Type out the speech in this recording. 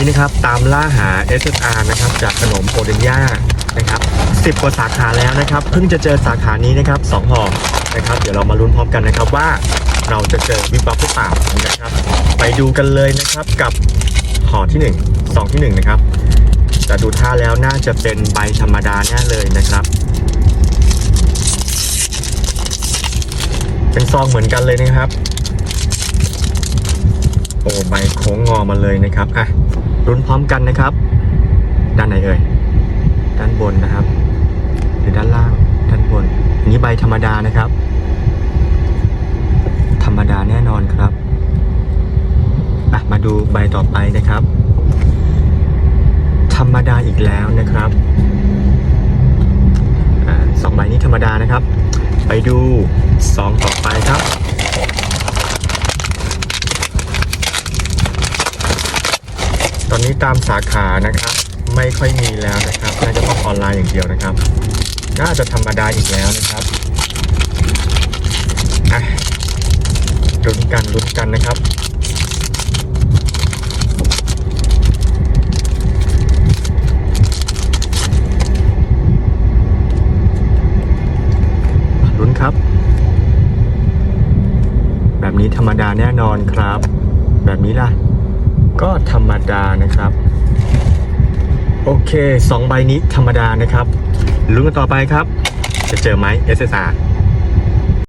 นี้นะครับตามล่าหา SSR นะครับจากขนมโอเดนย่านะครับ10กว่าสาขาแล้วนะครับเพิ่งจะเจอสาขานี้นะครับสองห่อนะครับ เดี๋ยวเรามาลุ้นพร้อมกันนะครับว่าเราจะเจอวิบวับหรือเปล่านะครับ ไปดูกันเลยนะครับกับห่อที่1 2 ที่ 1 นะครับ แต่ดูท่าแล้วน่าจะเป็นใบธรรมดาแน่เลยนะครับ เป็นซองเหมือนกันเลยนะครับโอ้ใบโค้งงอมาเลยนะครับอะ รุ้นพร้อมกันนะครับ ด้านไหนเอ่ย ด้านบนนะครับ หรือด้านล่าง ด้านบน อันนี้ใบธรรมดานะครับ ธรรมดาแน่นอนครับอะมาดูใบต่อไปนะครับ ธรรมดาอีกแล้วนะครับอสองใบนี้ธรรมดานะครับ ไปดูซองต่อไปครับ ตอนนี้ตามสาขานะครับ ไม่ค่อยมีแล้วนะครับน่าจะต้องออนไลน์อย่างเดียวนะครับ น่าจะธรรมดาอีกแล้วนะครับอะลุ้นกันลุ้นกันนะครับลุ้นครับ แบบนี้ธรรมดาแน่นอนครับ แบบนี้ล่ะ ก็ธรรมดานะครับ โอเคสองใบนี้ธรรมดานะครับลุ้นกันต่อไปครับ จะเจอไหม SSR